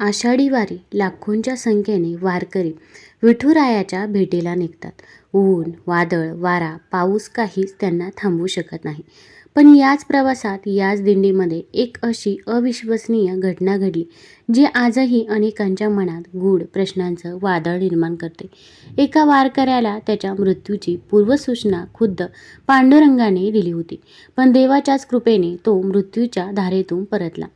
आषाढी वारी लाखोंच्या संख्येने वारकरी विठुरायाच्या भेटीला निघतात. ऊन वादळ वारा पाऊस काहीच त्यांना थांबवू शकत नाही. पण याच प्रवासात याच दिंडीमध्ये एक अशी अविश्वसनीय घटना घडली जी आजही अनेकांच्या मनात गूढ प्रश्नांचं वादळ निर्माण करते. एका वारकऱ्याला त्याच्या मृत्यूची पूर्वसूचना खुद्द पांडुरंगाने दिली होती पण देवाच्याच कृपेने तो मृत्यूच्या धारेतून परतला.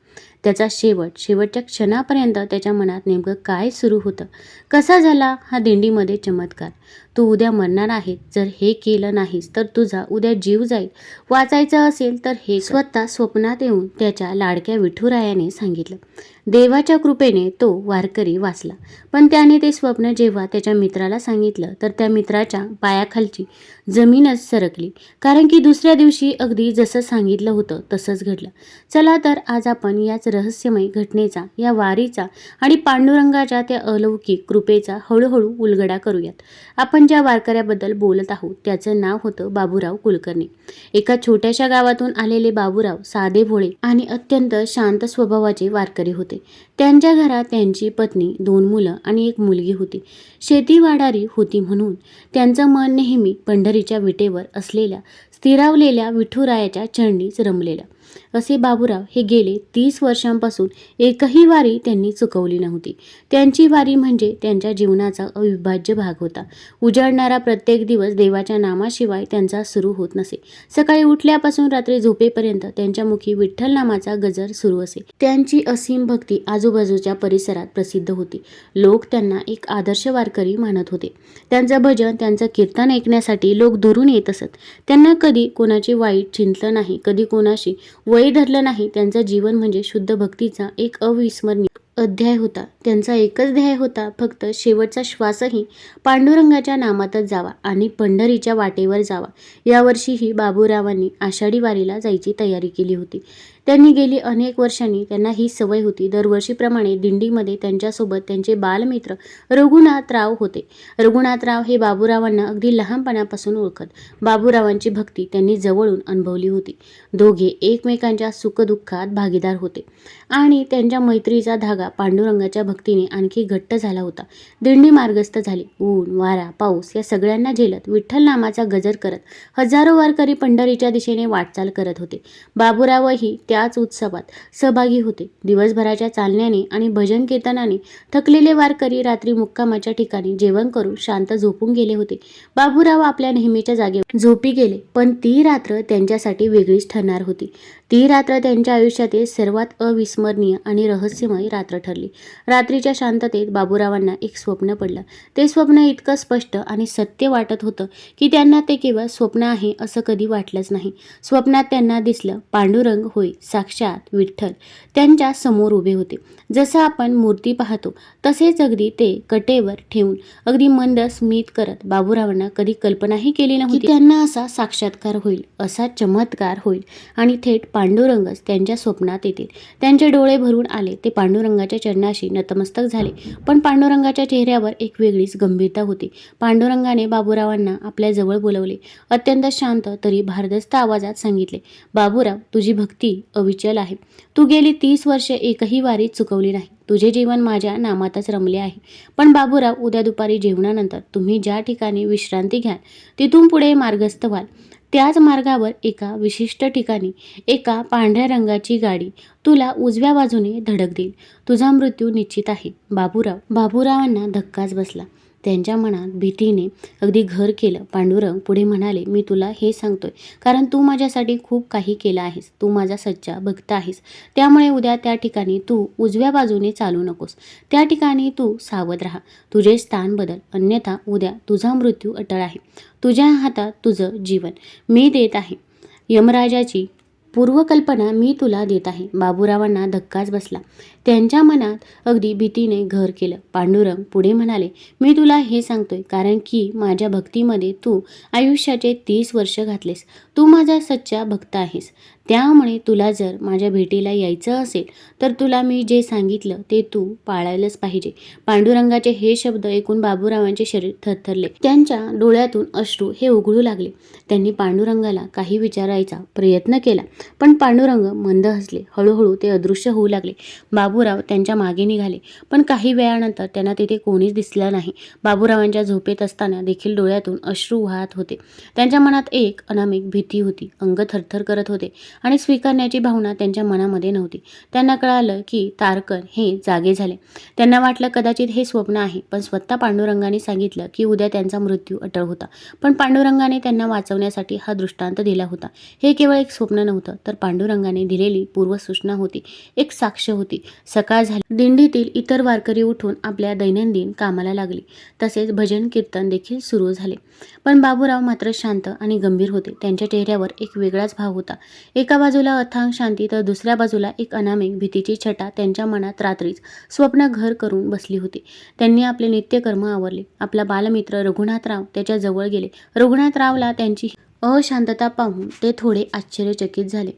त्याचा शेवट शेवटच्या क्षणापर्यंत त्याच्या मनात नेमकं काय सुरू होतं? कसा झाला हा दिंडीमध्ये चमत्कार? तू उद्या मरणार आहे. जर हे केलं नाहीस तर तुझा उद्या जीव जाईल. वाचायचं असेल तर हे स्वतः स्वप्नात येऊन त्याच्या लाडक्या विठुरायाने सांगितलं. देवाच्या कृपेने तो वारकरी वाचला. पण त्याने ते स्वप्न जेव्हा त्याच्या मित्राला सांगितलं तर त्या मित्राच्या पायाखालची जमीनच सरकली. कारण की दुसऱ्या दिवशी अगदी जसं सांगितलं होतं तसंच घडलं. चला तर आज आपण याच रहस्यमय घटनेचा या वारीचा आणि पांडुरंगाच्या त्या अलौकिक कृपेचा हळूहळू उलगडा करूयात. आपण ज्या वारकऱ्याबद्दल बोलत आहोत त्याचं नाव होतं बाबूराव कुलकर्णी. एका छोट्याशा गावातून आलेले बाबूराव साधे भोळे आणि अत्यंत शांत स्वभावाचे वारकरी होते. त्यांच्या घरात त्यांची पत्नी दोन मुलं आणि एक मुलगी होती. शेती वाढारी होती म्हणून त्यांचं मन नेहमी पंढरीच्या विटेवर असलेल्या स्थिरावलेल्या विठुरायाच्या चरणीच रमलेल्या असे बाबूराव हे गेले तीस वर्षांपासून एकही वारी त्यांनी चुकवली नव्हती. त्यांची वारी म्हणजे त्यांच्या जीवनाचा अविभाज्य भाग होता. उजाडणारा प्रत्येक दिवस देवाच्या नामाशिवाय त्यांचा सुरू होत नसे. सकाळी उठल्यापासून रात्री झोपेपर्यंत त्यांच्या मुखी विठ्ठल नामाचा गजर सुरू असे. त्यांची असीम भक्ती आजूबाजूच्या परिसरात प्रसिद्ध होती. लोक त्यांना एक आदर्श वारकरी मानत होते. त्यांचं भजन त्यांचं कीर्तन ऐकण्यासाठी लोक दुरून येत असत. त्यांना कधी कोणाची वाईट चिंतलं नाही कधी कोणाशी वय धरलं नाही त्यांचं जीवन म्हणजे शुद्ध भक्तीचा एक अविस्मरणीय अध्याय होता. त्यांचा एकच ध्येय होता फक्त शेवटचा श्वासही पांडुरंगाच्या नामातच जावा आणि पंढरीच्या वाटेवर जावा. यावर्षीही बाबूरावांनी आषाढी वारीला जायची तयारी केली होती. त्यांनी गेली अनेक वर्षांनी त्यांना ही सवय होती. दरवर्षीप्रमाणे दिंडीमध्ये त्यांच्यासोबत त्यांचे बालमित्र रघुनाथराव होते. रघुनाथराव हे बाबूरावांना अगदी लहानपणापासून ओळखत. बाबूरावांची भक्ती त्यांनी जवळून अनुभवली होती. दोघे एकमेकांच्या सुखदुःखात भागीदार होते. आणि त्यांच्या मैत्रीचा धागा पांडुरंगाच्या भक्तीने आणखी घट्ट झाला होता. दिंडी मार्गस्थ झाली. ऊन वारा पाऊस या सगळ्यांना झेलत विठ्ठल नामाचा गजर करत हजारो वारकरी पंढरीच्या दिशेने वाटचाल करत होते. बाबूरावही त्याच उत्सवात सहभागी होते. दिवसभराच्या चालण्याने आणि भजन कीर्तनाने थकलेले वारकरी रात्री मुक्कामाच्या ठिकाणी जेवण करून शांत झोपून गेले होते. बाबूराव आपल्या नेहमीच्या जागेवर झोपी गेले पण ती रात्र त्यांच्यासाठी वेगळीच ठरणार होती. ती रात्र त्यांच्या आयुष्यातील सर्वात अविस्मरणीय आणि रहस्यमय रात्र ठरली. रात्रीच्या शांततेत बाबूरावांना एक स्वप्न पडलं. ते स्वप्न इतकं स्पष्ट आणि सत्य वाटत होतं की त्यांना ते केवळ स्वप्न आहे असं कधी वाटलंच नाही. स्वप्नात त्यांना दिसलं पांडुरंग होय साक्षात विठ्ठल. त्यांच्यासमोर उभे होते. जसं आपण मूर्ती पाहतो तसेच अगदी ते कटेवर ठेवून अगदी मंद स्मित करत बाबूरावांना कधी कल्पनाही केली नव्हती. त्यांना असा साक्षात्कार होईल असा चमत्कार होईल आणि थेट पांडुरंगच त्यांच्या स्वप्नात येतील. त्यांचे डोळे भरून आले ते पांडुरंगाच्या चरणाशी नतमस्तक झाले. पण पांडुरंगाच्या चेहऱ्यावर एक वेगळीच गंभीरता होती. पांडुरंगाने बाबूरावांना आपल्या जवळ बोलवले. अत्यंत शांत तरी भारदस्त आवाजात सांगितले बाबूराव तुझी भक्ती अविचल आहे. तू गेली तीस वर्षे एकही वारी चुकवली नाही. तुझे जीवन माझ्या नामातच रमले आहे. पण बाबूराव उद्या दुपारी जेवणानंतर तुम्ही ज्या ठिकाणी विश्रांती घ्याल तिथून पुढे मार्गस्थ व्हाल. त्याच मार्गावर एका विशिष्ट ठिकाणी एका पांढऱ्या रंगाची गाडी तुला उजव्या बाजूने धडक देईल. तुझा मृत्यू निश्चित आहे. बाबूराव बाबूरावांना धक्काच बसला. त्यांच्या मनात भीतीने अगदी घर केलं. पांडुरंग पुढे म्हणाले मी तुला हे सांगतोय कारण तू माझ्यासाठी खूप काही केलं आहेस. तू माझा सच्चा भक्त आहेस. त्यामुळे उद्या त्या ठिकाणी तू उजव्या बाजूने चालू नकोस. त्या ठिकाणी तू सावध राहा. तुझे स्थान बदल. अन्यथा उद्या तुझा मृत्यू अटळ आहे. तुझ्या हातात तुझं जीवन. मी देत आहे. यमराजाची पूर्वकल्पना मी तुला देत आहे. बाबूरावांना धक्काच बसला. त्यांच्या मनात अगदी भीतीने घर केलं. पांडुरंग पुढे म्हणाले मी तुला हे सांगतोय कारण की माझ्या भक्तीमध्ये तू आयुष्याचे तीस वर्ष घातलेस. तू माझा सच्चा भक्त आहेस. त्यामुळे तुला जर माझ्या भेटीला यायचं असेल तर तुला मी जे सांगितलं ते तू पाळायलाच पाहिजे. पांडुरंगाचे हे शब्द ऐकून बाबूरावांचे शरीर थरथरले. त्यांच्या डोळ्यातून अश्रू हे उघडू लागले. त्यांनी पांडुरंगाला काही विचारायचा प्रयत्न केला पण पांडुरंग मंद हसले. हळूहळू ते अदृश्य होऊ लागले. बाबूराव त्यांच्या मागे निघाले. पण काही वेळानंतर त्यांना तिथे कोणीच दिसलं नाही. बाबूरावांच्या झोपेत असताना देखील डोळ्यातून अश्रू वाहत होते. त्यांच्या मनात एक अनामिक भीती होती. अंग थरथर करत होते आणि स्वीकारण्याची भावना त्यांच्या मनामध्ये नव्हती. त्यांना कळालं की तारकर हे जागे झाले. त्यांना वाटलं कदाचित हे स्वप्न आहे पण स्वतः पांडुरंगाने सांगितलं की उद्या त्यांचा मृत्यू अटळ होता. पण पांडुरंगाने त्यांना वाचवण्यासाठी हा दृष्टांत दिला होता. हे केवळ एक स्वप्न नव्हतं तर पांडुरंगाने दिलेली पूर्वसूचना होती. एक साक्ष होती. सकाळ झाली. दिंडीतील इतर वारकरी उठून आपल्या दैनंदिन कामाला लागले. तसेच भजन कीर्तन देखील सुरू झाले. पण बाबूराव मात्र शांत आणि गंभीर होते. त्यांच्या चेहऱ्यावर एक वेगळाच भाव होता. एका बाजूला अथांग शांती तर दुसऱ्या बाजूला एक अनामिक भीतीची छटा त्यांच्या मनात रात्रीच स्वप्न घर करून बसली होती. त्यांनी आपले नित्यकर्म आवरले. आपला बालमित्र रघुनाथराव त्याच्याजवळ गेले. रघुनाथरावला त्यांची अशांतता पाहून ते थोडे आश्चर्यचकित झाले.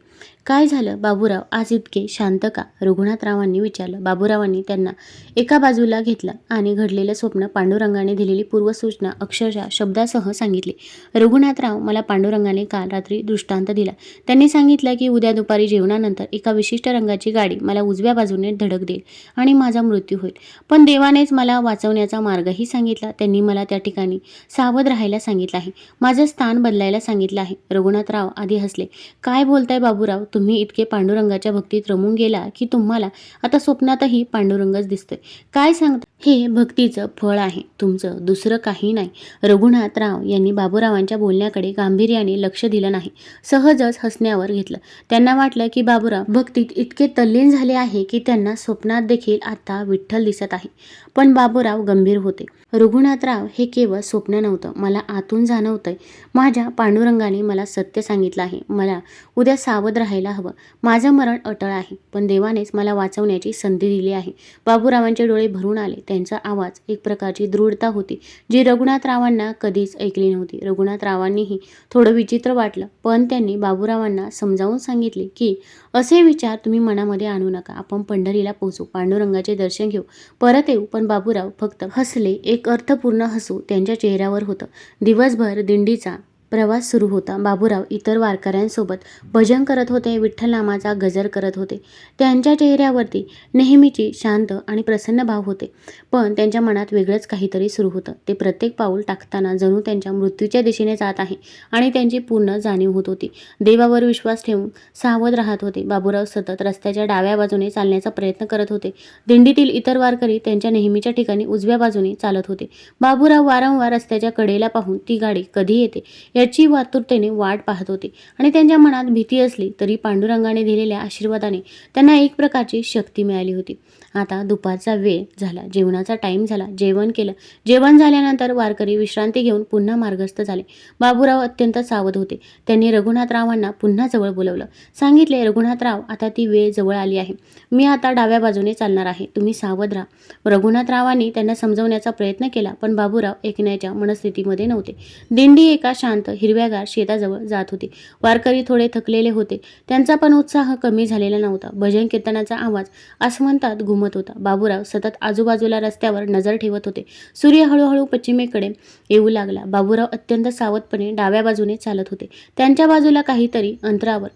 काय झालं? बाबूराव आज इतके शांत का? रघुनाथरावांनी विचारलं. बाबूरावांनी त्यांना एका बाजूला घेतलं आणि घडलेलं स्वप्न पांडुरंगाने दिलेली पूर्वसूचना अक्षरशः शब्दासह सांगितली. रघुनाथराव मला पांडुरंगाने काल रात्री दृष्टांत दिला. त्यांनी सांगितलं की उद्या दुपारी जेवणानंतर एका विशिष्ट रंगाची गाडी मला उजव्या बाजूने धडक देईल आणि माझा मृत्यू होईल. पण देवानेच मला वाचवण्याचा मार्गही सांगितला. त्यांनी मला त्या ठिकाणी सावध राहायला सांगितलं आहे. माझं स्थान बदलायला सांगितलं आहे. रघुनाथराव आधी हसले. काय बोलताय बाबू बाबूराव तुम्ही इतके पांडुरंगाच्या भक्तीत रमून गेला की तुम्हाला आता स्वप्नातही पांडुरंगच दिसतोय. काय सांगता? हे भक्तीचं फळ आहे. तुमचं दुसरं काही नाही. रघुनाथराव यांनी बाबूरावांच्या बोलण्याकडे गांभीर्याने लक्ष दिलं नाही. सहजच हसण्यावर घेतलं. त्यांना वाटलं की बाबूराव भक्तीत इतके तल्लीन झाले आहे की त्यांना स्वप्नात देखील आता विठ्ठल दिसत आहे. पण बाबूराव गंभीर होते. रघुनाथराव हे केवळ स्वप्न नव्हतं. मला आतून जाणवतंय. माझ्या पांडुरंगाने मला सत्य सांगितलं आहे. मला उद्या सावध राहायला हवं. माझं मरण अटळ आहे. पण देवानेच मला वाचवण्याची संधी दिली आहे. बाबूरावांचे डोळे भरून आले. त्यांचा आवाज एक प्रकारची दृढता होती जी रघुनाथरावांना कधीच ऐकली नव्हती. रघुनाथरावांनीही थोडं विचित्र वाटलं पण त्यांनी बाबूरावांना समजावून सांगितले की असे विचार तुम्ही मनामध्ये आणू नका. आपण पंढरीला पोहोचू पांडुरंगाचे दर्शन घेऊ परत येऊ पण बाबूराव फक्त हसले. एक अर्थपूर्ण हसू त्यांच्या चेहऱ्यावर होतं. दिवसभर दिंडीचा प्रवास सुरू होता. बाबूराव इतर वारकऱ्यांसोबत भजन करत होते विठ्ठल नामाचा गजर करत होते. त्यांच्या चेहऱ्यावरती नेहमीची शांत आणि प्रसन्न भाव होते. पण त्यांच्या मनात वेगळंच काहीतरी सुरू होतं. ते प्रत्येक पाऊल टाकताना जणू त्यांच्या मृत्यूच्या दिशेने जात आहे आणि त्यांची पूर्ण जाणीव होत होती. देवावर विश्वास ठेवून सावध राहत होते. बाबूराव सतत रस्त्याच्या डाव्या बाजूने चालण्याचा प्रयत्न करत होते. दिंडीतील इतर वारकरी त्यांच्या नेहमीच्या ठिकाणी उजव्या बाजूने चालत होते. बाबूराव वारंवार रस्त्याच्या कडेला पाहून ती गाडी कधी येते याची वातुरतेने वाट पाहत होते. आणि त्यांच्या मनात भीती असली तरी पांडुरंगाने दिलेल्या आशीर्वादाने त्यांना एक प्रकारची शक्ती मिळाली होती. आता दुपारचा वेळ झाला जेवणाचा टाईम झाला जेवण केलं. जेवण झाल्यानंतर वारकरी विश्रांती घेऊन पुन्हा मार्गस्थ झाले. बाबूराव अत्यंत सावध होते. त्यांनी रघुनाथरावांना पुन्हा जवळ बोलवलं. सांगितले रघुनाथराव आता ती वेळ जवळ आली आहे. मी आता डाव्या बाजूने चालणार आहे. तुम्ही सावध राहा. रघुनाथरावांनी त्यांना समजवण्याचा प्रयत्न केला पण बाबूराव ऐकण्याच्या मनस्थितीमध्ये नव्हते. दिंडी एका शांत हिरव्यागार शेताजवळ जात होते. वारकरी थोडे थकलेले होते. त्यांचा पण उत्साह कमी झालेला नव्हता. भजन कीर्तनाचा आवाज आसमंतात घुमत होता. बाबूराव सतत आजूबाजूला रस्त्यावर नजर ठेवत होते. सूर्य हळूहळू पश्चिमेकडे येऊ लागला. बाबूराव अत्यंत सावधपणे डाव्या बाजूने चालत होते. त्यांच्या बाजूला काहीतरी अंतरावर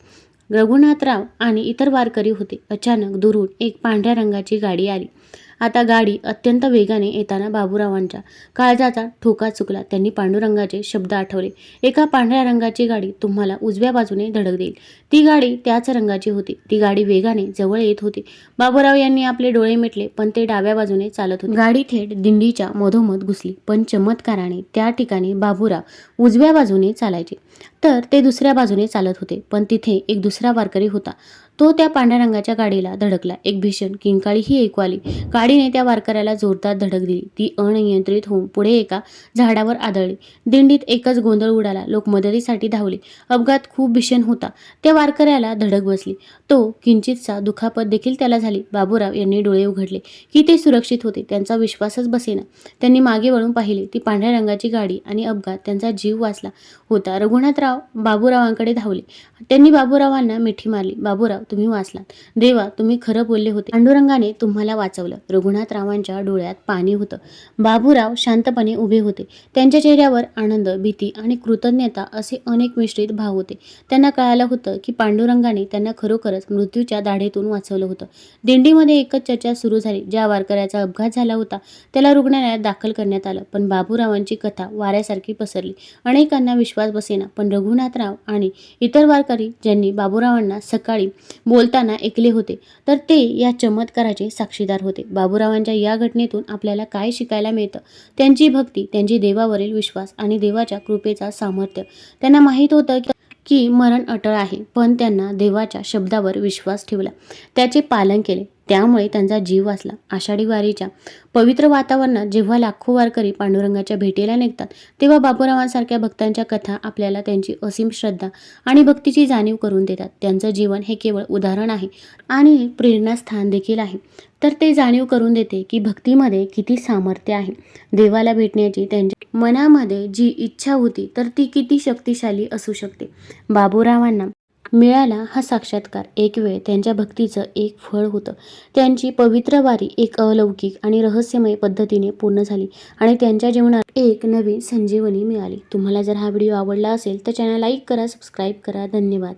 रघुनाथराव आणि इतर वारकरी होते. अचानक दुरून एक पांढऱ्या रंगाची गाडी आली. आता गाडी अत्यंत वेगाने येताना बाबूरावांच्या काळजाचा ठोका चुकला. त्यांनी पांडुरंगाचे शब्द आठवले. एका पांढऱ्या रंगाची गाडी तुम्हाला उजव्या बाजूने धडक देईल. ती गाडी त्याच रंगाची होती. ती गाडी वेगाने जवळ येत होती. बाबूराव यांनी आपले डोळे मिटले पण ते डाव्या बाजूने चालत होते. गाडी थेट दिंडीच्या मधोमध घुसली पण चमत्काराने त्या ठिकाणी बाबूराव उजव्या बाजूने चालायचे. तर ते दुसऱ्या बाजूने चालत होते पण तिथे एक दुसरा वारकरी होता. तो त्या पांढऱ्या रंगाच्या गाडीला धडकला. एक भीषण किंकाळी ही ऐकू आली. गाडीने त्या वारकऱ्याला जोरदार धडक दिली. ती अनियंत्रित होऊन पुढे एका झाडावर आदळली. दिंडीत एकच गोंधळ उडाला. लोक मदतीसाठी धावले. अपघात खूप भीषण होता. त्या वारकऱ्याला धडक बसली. तो किंचितचा दुखापत देखील त्याला झाली. बाबूराव यांनी डोळे उघडले. की ते सुरक्षित होते त्यांचा विश्वासच बसेना. त्यांनी मागे वळून पाहिले. ती पांढऱ्या रंगाची गाडी आणि अपघात त्यांचा जीव वाचला होता. रघुनाथराव बाबूरावांकडे धावले. त्यांनी बाबूरावांना मिठी मारली. बाबूराव तुम्ही वाचलात. देवा तुम्ही खरं बोलले होते. पांडुरंगाने तुम्हाला वाचवलं. रघुनाथरावांच्या डोळ्यात पाणी होतं. बाबूराव शांतपणे उभे होते. त्यांच्या चेहऱ्यावर आनंद भीती आणि कृतज्ञता असे अनेक मिश्रित भाव होते. त्यांना कळालं होतं की पांडुरंगाने त्यांना खरोखरच मृत्यूच्या दाढेतून वाचवलं होतं. दिंडीमध्ये एकच चर्चा सुरू झाली. ज्या वारकऱ्याचा अपघात झाला होता त्याला रुग्णालयात दाखल करण्यात आलं. पण बाबूरावांची कथा वाऱ्यासारखी पसरली. अनेकांना विश्वास बसेना. पण रघुनाथराव आणि इतर वारकरी ज्यांनी बाबूरावांना सकाळी बोलताना ऐकले होते. तर ते या चमत्काराचे साक्षीदार होते. बाबूरावांच्या या घटनेतून आपल्याला काय शिकायला मिळतं? त्यांची भक्ती त्यांची देवावरील विश्वास आणि देवाच्या कृपेचा सामर्थ्य. त्यांना माहीत होतं की- की मरण अटळ आहे पण त्यांना देवाच्या शब्दावर विश्वास ठेवला. त्याचे पालन केले. त्यामुळे त्यांचा जीव वाचला. आषाढी वारीच्या पवित्र वातावरणात जेव्हा लाखो वारकरी पांडुरंगाच्या भेटीला निघतात तेव्हा बापूरावांसारख्या भक्तांच्या कथा आपल्याला त्यांची असीम श्रद्धा आणि भक्तीची जाणीव करून देतात. त्यांचं जीवन हे केवळ उदाहरण आहे आणि प्रेरणास्थान देखील आहे. तर ते जाणीव करून देते की भक्तीमध्ये किती सामर्थ्य आहे. देवाला भेटण्याची त्यांच्या मनामध्ये जी इच्छा होती तर ती किती शक्तिशाली असू शकते. बाबूरावांना मिळाला हा साक्षात्कार. एक वेळ त्यांच्या भक्तीचं एक फळ होतं. त्यांची पवित्र वारी एक अलौकिक आणि रहस्यमय पद्धतीने पूर्ण झाली आणि त्यांच्या जीवनात एक नवीन संजीवनी मिळाली. तुम्हाला जर हा व्हिडिओ आवडला असेल तर चॅनल लाईक करा सबस्क्राईब करा. धन्यवाद.